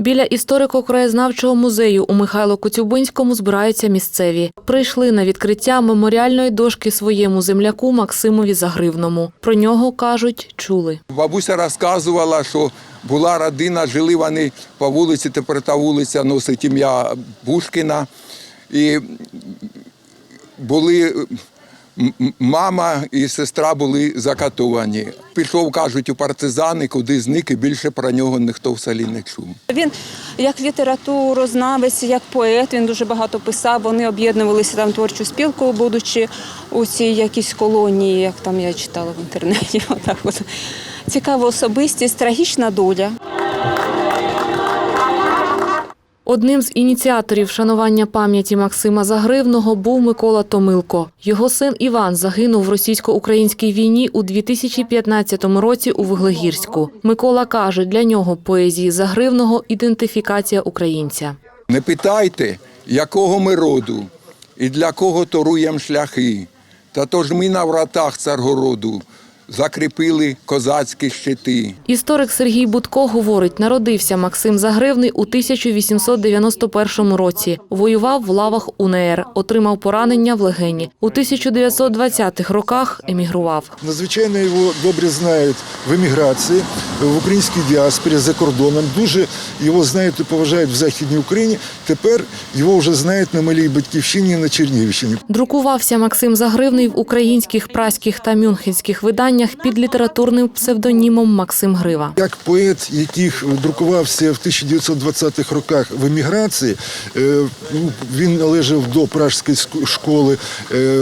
Біля історико-краєзнавчого музею у Михайло Коцюбинському збираються місцеві. Прийшли на відкриття меморіальної дошки своєму земляку Максимові Загривному. Про нього кажуть, чули. Бабуся розказувала, що була родина, жили вони по вулиці, тепер та вулиця носить ім'я Пушкіна. І були мама і сестра були закатовані. Пішов, кажуть, у партизани, куди зник, і більше про нього ніхто в селі не чув. Він як літературознавець, як поет, він дуже багато писав. Вони об'єднувалися там творчу спілку, будучи у цій якійсь колонії, як там я читала в інтернеті. Отак от. Цікава особистість, трагічна доля. Одним з ініціаторів вшанування пам'яті Максима Загривного був Микола Томилко. Його син Іван загинув в російсько-українській війні у 2015 році у Виглегірську. Микола каже, для нього поезії Загривного ідентифікація українця. Не питайте, якого ми роду і для кого торуєм шляхи. Та то ж ми на вратах царгороду закріпили козацькі щити. Історик Сергій Будко говорить, народився Максим Загривний у 1891 році. Воював в лавах УНР, отримав поранення в легені. У 1920-х роках емігрував. Надзвичайно його добре знають в еміграції, в українській діаспорі за кордоном. Дуже його знають і поважають в Західній Україні. Тепер його вже знають на малій батьківщині на Чернігівщині. Друкувався Максим Загривний в українських, праських та мюнхенських виданнях під літературним псевдонімом Максим Грива. Як поет, який друкувався в 1920-х роках в еміграції, е, ну, він належав до пражської школи. е,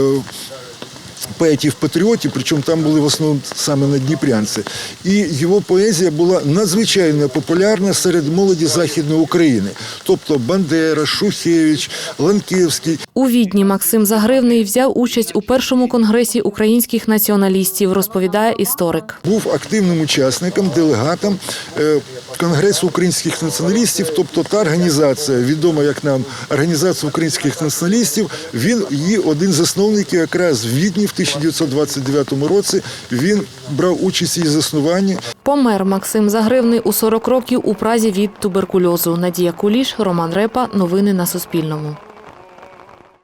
Поетів-патріотів, причому там були в основному саме на Дніпрянці. І його поезія була надзвичайно популярна серед молоді Західної України. Тобто Бандера, Шухевич, Ланківський. У Відні Максим Загривний взяв участь у першому конгресі українських націоналістів, розповідає історик. був активним учасником, делегатом е, Конгресу українських націоналістів, тобто та організація, відома як нам Організація українських націоналістів. Він її один з засновників якраз в Відні в 1929 році. Він брав участь у її заснуванні. Помер Максим Загривний у 40 років у Празі від туберкульозу. Надія Куліш, Роман Репа. Новини на Суспільному.